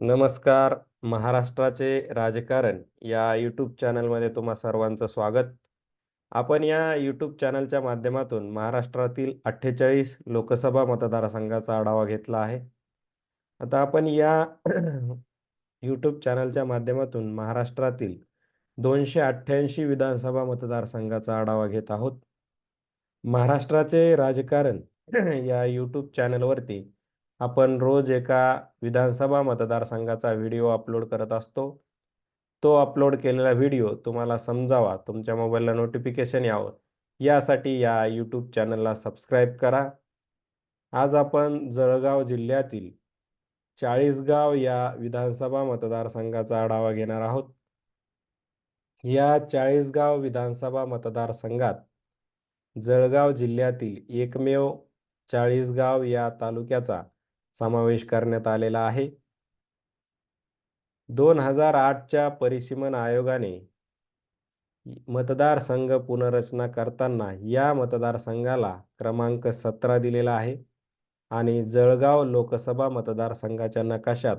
नमस्कार महाराष्ट्राचे राजकारण या यूट्यूब चॅनलमध्ये तुम्हा सर्वांचं स्वागत. आपण या यूट्यूब चॅनलच्या माध्यमातून महाराष्ट्रातील अठ्ठेचाळीस लोकसभा मतदारसंघाचा आढावा घेतला आहे. आता आपण या यूट्यूब चॅनलच्या माध्यमातून महाराष्ट्रातील दोनशे अठ्ठ्याऐंशी विधानसभा मतदारसंघाचा आढावा घेत आहोत. महाराष्ट्राचे राजकारण या यूट्यूब चॅनलवरती आपण रोज एका विधानसभा मतदारसंघाचा व्हिडिओ अपलोड करत असतो. तो अपलोड केलेला व्हिडिओ तुम्हाला समजावा तुमच्या मोबाईलला नोटिफिकेशन यावं. यासाठी या यूट्यूब चॅनलला सबस्क्राईब करा. आज आपण जळगाव जिल्ह्यातील चाळीसगाव या विधानसभा मतदारसंघाचा आढावा घेणार आहोत. या चाळीसगाव विधानसभा मतदारसंघात जळगाव जिल्ह्यातील एकमेव चाळीसगाव या तालुक्याचा समावेश करण्यात आलेला आहे. दोन हजार आठच्या परिसीमन आयोगाने मतदारसंघ पुनर्रचना करताना या मतदारसंघाला क्रमांक सतरा दिलेला आहे आणि जळगाव लोकसभा मतदारसंघाच्या नकाशात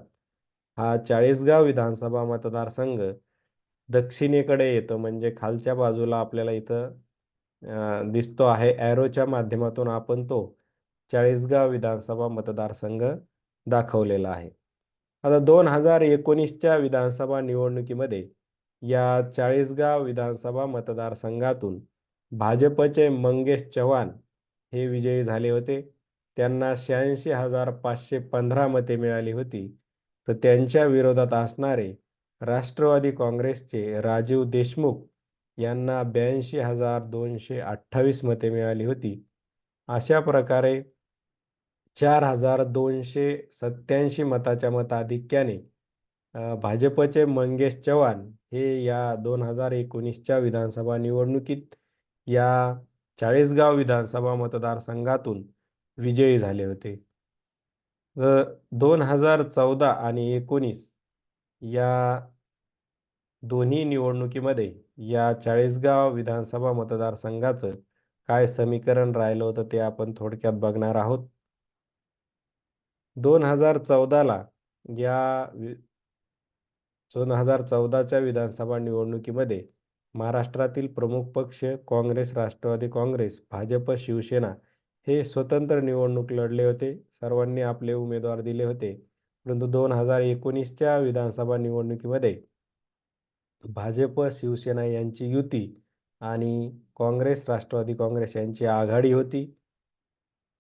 हा चाळीसगाव विधानसभा मतदारसंघ दक्षिणेकडे येतो म्हणजे खालच्या बाजूला आपल्याला इथं दिसतो आहे. ॲरोच्या माध्यमातून आपण तो चाळीसगाव विधानसभा मतदारसंघ दाखवलेला आहे. आता दोन हजार एकोणीसच्या विधानसभा निवडणुकीमध्ये या चाळीसगाव विधानसभा मतदारसंघातून भाजपचे मंगेश चव्हाण हे विजयी झाले होते. त्यांना शहाऐंशी हजार पाचशे पंधरा मते मिळाली होती. तर त्यांच्या विरोधात असणारे राष्ट्रवादी काँग्रेसचे राजीव देशमुख यांना ब्याऐंशी हजार दोनशे अठ्ठावीस मते मिळाली होती. अशा प्रकारे चार हजार दोनशे सत्याऐंशी मताच्या मताधिक्याने भाजपचे मंगेश चव्हाण हे या दोन हजार एकोणीसच्या विधानसभा निवडणुकीत या चाळीसगाव विधानसभा मतदारसंघातून विजयी झाले होते. दोन हजार चौदा आणि एकोणीस या दोन्ही निवडणुकीमध्ये या चाळीसगाव विधानसभा मतदारसंघाचं काय समीकरण राहिलं होतं ते आपण थोडक्यात बघणार आहोत. दोन हजार चौदाला या दोन हजार चौदाच्या विधानसभा निवडणुकीमध्ये महाराष्ट्रातील प्रमुख पक्ष काँग्रेस राष्ट्रवादी काँग्रेस भाजप शिवसेना हे स्वतंत्र निवडणूक लढले होते. सर्वांनी आपले उमेदवार दिले होते. परंतु दोन हजार एकोणीसच्या विधानसभा निवडणुकीमध्ये भाजप शिवसेना यांची युती आणि काँग्रेस राष्ट्रवादी काँग्रेस यांची आघाडी होती.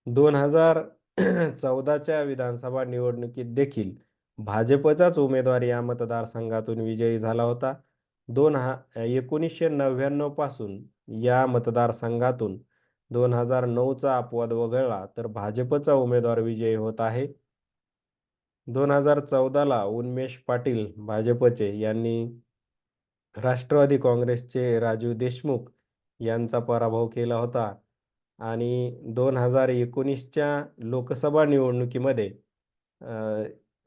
दोन हजार चौदाच्या विधानसभा निवडणुकीत देखील भाजपचाच उमेदवार या मतदारसंघातून विजयी झाला होता. दोन हा एकोणीसशे नव्याण्णवपासून या मतदारसंघातून दोन हजार नऊचा अपवाद वगळला तर भाजपचा उमेदवार विजयी होत आहे. दोन हजार चौदाला उन्मेष पाटील भाजपचे यांनी राष्ट्रवादी काँग्रेसचे राजीव देशमुख यांचा पराभव केला होता. आणि दोन हजार एकोणीसच्या लोकसभा निवडणुकीमध्ये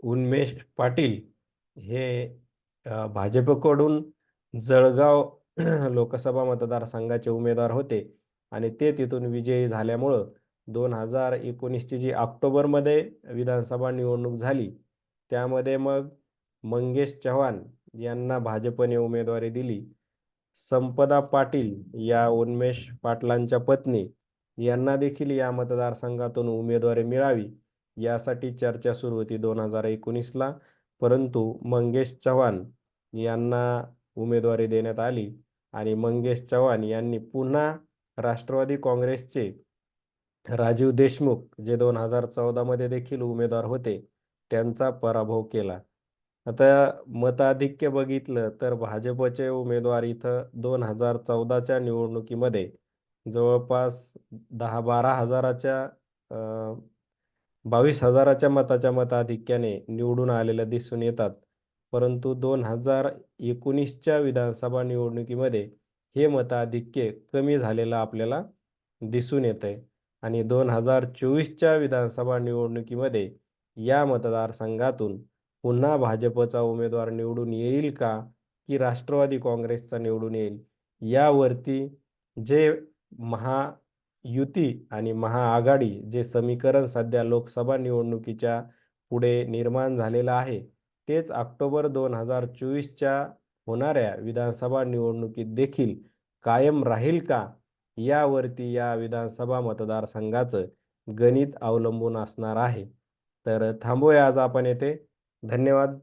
उन्मेष पाटील हे भाजपकडून जळगाव लोकसभा मतदारसंघाचे उमेदवार होते. आणि ते तिथून विजयी झाल्यामुळं दोन हजार एकोणीसची जी ऑक्टोबरमध्ये विधानसभा निवडणूक झाली त्यामध्ये मग मंगेश चव्हाण यांना भाजपने उमेदवारी दिली. संपदा पाटील या उन्मेष पाटलांच्या पत्नी यांना देखील या मतदारसंघातून उमेदवारी मिळावी यासाठी चर्चा सुरू होती दोन हजार एकोणीसला. परंतु मंगेश चव्हाण यांना उमेदवारी देण्यात आली आणि मंगेश चव्हाण यांनी पुन्हा राष्ट्रवादी काँग्रेसचे राजीव देशमुख जे दोन हजार चौदामध्ये देखील उमेदवार होते त्यांचा पराभव केला. आता मताधिक्य बघितलं तर भाजपचे उमेदवार इथं दोन हजार चौदाच्या निवडणुकीमध्ये जवळपास दहा बारा हजाराच्या बावीस हजाराच्या मताच्या मताधिक्याने निवडून आलेल्या दिसून येतात. परंतु दोन हजार एकोणीसच्या विधानसभा निवडणुकीमध्ये हे मताधिक्य कमी झालेलं आपल्याला दिसून येत आहे आणि दोन हजार चोवीसच्या विधानसभा निवडणुकीमध्ये या मतदारसंघातून पुन्हा भाजपचा उमेदवार निवडून येईल का? की राष्ट्रवादी काँग्रेसचा निवडून येईल? यावरती जे महायुती आणि महाआघाडी जे समीकरण सध्या लोकसभा निवडणुकीच्या पुढे निर्माण झालेलं आहे तेच ऑक्टोबर दोन हजार चोवीसच्या होणाऱ्या विधानसभा निवडणुकीत देखील कायम राहील का? यावरती या विधानसभा मतदारसंघाचं गणित अवलंबून असणार आहे. तर थांबूया आज आपण येथे. धन्यवाद.